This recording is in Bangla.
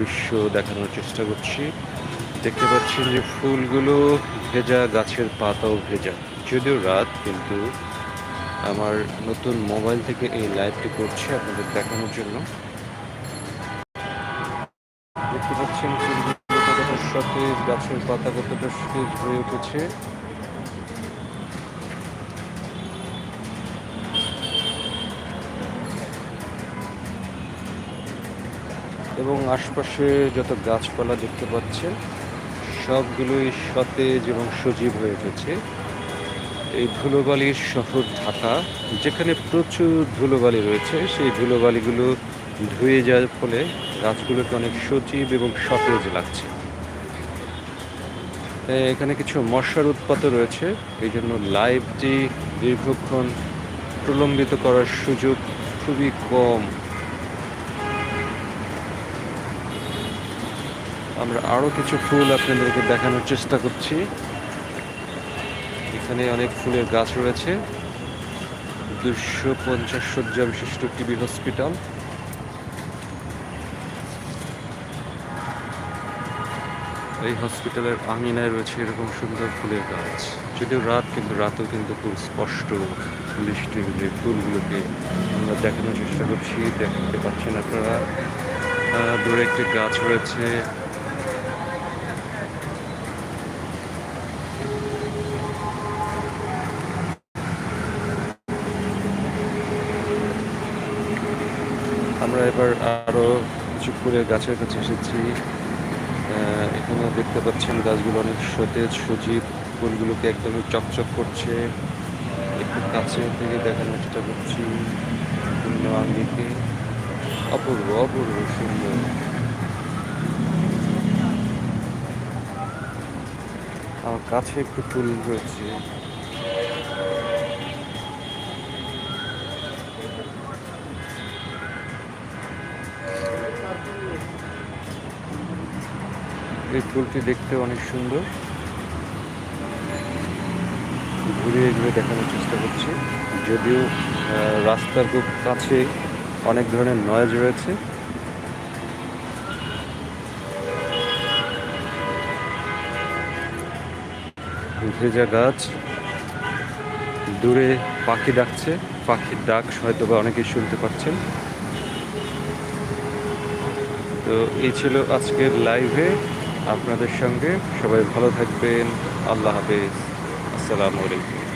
দৃশ্য দেখানোর চেষ্টা করছি। দেখতে পাচ্ছেন যে ফুলগুলো ভেজা, গাছের পাতাও ভেজা। যদিও রাত, কিন্তু আমার নতুন মোবাইল থেকে এই লাইভটি করছি আপনাদের দেখানোর জন্য। দেখতে পাচ্ছেন ফুলগুলো কতটা সতেজ, গাছের পাতা কতটা সতেজ হয়ে উঠেছে। এবং আশপাশে যত গাছপালা দেখতে পাচ্ছেন, সবগুলোই সতেজ এবং সজীব হয়ে উঠেছে। এই ধুলোবালির শহর ঢাকা, যেখানে প্রচুর ধুলোবালি রয়েছে, সেই ধুলোবালিগুলো ধুয়ে যাওয়ার ফলে গাছগুলোকে অনেক সজীব এবং সতেজ লাগছে। এখানে কিছু মশার উৎপাতও রয়েছে, এই জন্য লাইভটি দীর্ঘক্ষণ প্রলম্বিত করার সুযোগ খুবই কম। আমরা আরও কিছু ফুল আপনাদেরকে দেখানোর চেষ্টা করছি। এখানে অনেক ফুলের গাছ রয়েছে। দুশো পঞ্চাশ শয্যা বিশিষ্ট টিবি হসপিটাল। এই হসপিটালের আঙিনায় রয়েছে এরকম সুন্দর ফুলের গাছ। যদিও রাত, কিন্তু রাতেও কিন্তু খুব স্পষ্ট লিস্টিং যে ফুলগুলোকে আমরা দেখানোর চেষ্টা করছি। দেখতে পাচ্ছেন আপনারা দূরে একটি গাছ রয়েছে। আমরা এবার আরও কিছু ফুলের গাছের কাছে এসেছি। এখানে দেখতে পাচ্ছেন গাছগুলো অনেক সতেজ, সজীব, ফুলগুলোকে একদমই চকচক করছে। একটু কাছে থেকে দেখানোর চেষ্টা করছি আঙ্গিকে। অপূর্ব অপূর্ব সুন্দর। আমার কাছে একটু ফুল রয়েছে। এই ফুলটি দেখতে অনেক সুন্দর। ঘুরে এগুলো দেখানোর চেষ্টা করছি। যদিও রাস্তার খুব কাছে অনেক ধরনের নয়েজ রয়েছে। ভেজা গাছ দূরে পাখি ডাকছে। পাখির ডাক হয়তো বা অনেকেই শুনতে পাচ্ছেন। তো এই ছিল আজকের লাইভে আপনাদের সঙ্গে। সবাই ভালো থাকবেন। আল্লাহ হাফেজ। আসসালামু আলাইকুম।